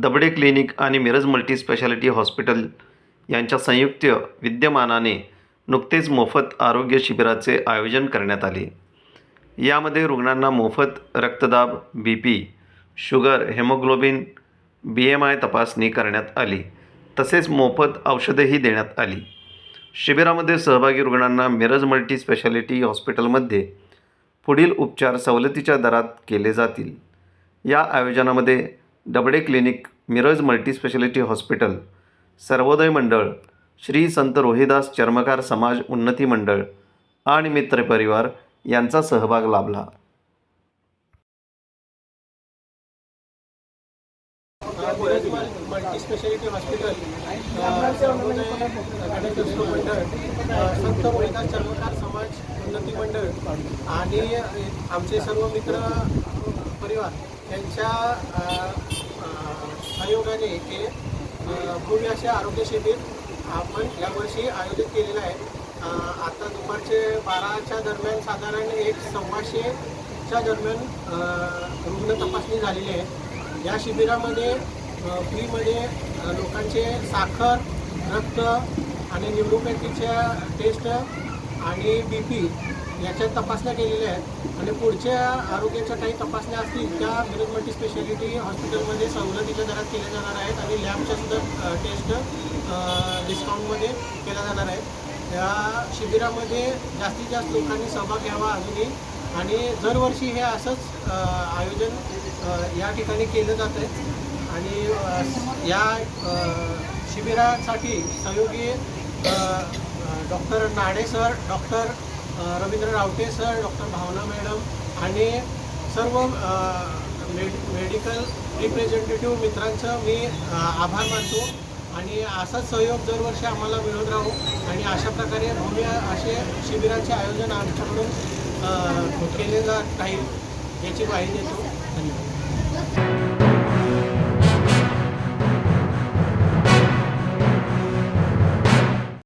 Dabade clinic आणि Miraj multi speciality hospital यांच्या संयुक्त विद्यमानाने नुकतेच मोफत आरोग्य शिबिराचे आयोजन करण्यात आले. यामध्ये रुग्णांना मोफत रक्तदाब B P sugar haemoglobin B M I तपासणी करण्यात आली. तसेच मोफत औषधेही देण्यात आली. शिबिरामध्ये सहभागी रुग्णांना मिरज मल्टी स्पेशालिटी हॉस्पिटलमध्ये पुढील उपचार सवलतीच्या दरात केले जातील. या आयोजनामध्ये Dabade clinic Miraj multispeciality hospital Sarvodaya Mandal Shri Sant Rohidas चर्मकार समाज उन्नती मंडळ आणि मित्रपरिवार यांचा सहभाग लाभला. मिरज हॉस्पिटल मंडळ संत रोहिदास चर्मकार समाज उन्नती मंडळ आणि आमचे सर्व मित्र परिवार यांच्या सहयोगाने हे अ, असे आरोग्य शिबिर आपण यावर्षी आयोजित केलेलं आहे. आता दुपारचे बाराच्या दरम्यान साधारण एक सव्वाशेच्या दरम्यान रुग्ण तपासणी झालेली आहे. या शिबिरामध्ये फ्रीमध्ये लोकांचे साखर रक्त आणि न्यूरोपॅथीच्या टेस्ट आणि बी पी याच्या तपासण्या केलेल्या आहेत. आणि पुढच्या आरोग्याच्या काही तपासण्या असतील त्या मिरज मल्टी स्पेशालिटी हॉस्पिटलमध्ये सवलतीच्या दरात केल्या जाणार आहेत आणि लॅबच्या सुद्धा टेस्ट डिस्काउंटमध्ये केल्या जाणार आहेत. या शिबिरामध्ये जास्तीत जास्त लोकांनी सहभाग घ्यावा अजूनही. आणि दरवर्षी हे असंच आयोजन या ठिकाणी केलं जातं आहे. आणि या शिबिरासाठी सहयोगी doctor Nade sir doctor Ravindra Rawate sir doctor Bhavana madam आणि सर्व मेड मेडिकल रिप्रेझेंटेटिव्ह मित्रांचं मी आभार मानतो आणि असाच सहयोग दरवर्षी आम्हाला मिळत राहू आणि अशा प्रकारे भव्य असे शिबिराचे आयोजन आमच्याकडून केले जात राहील याची ग्वाही देतो. धन्यवाद.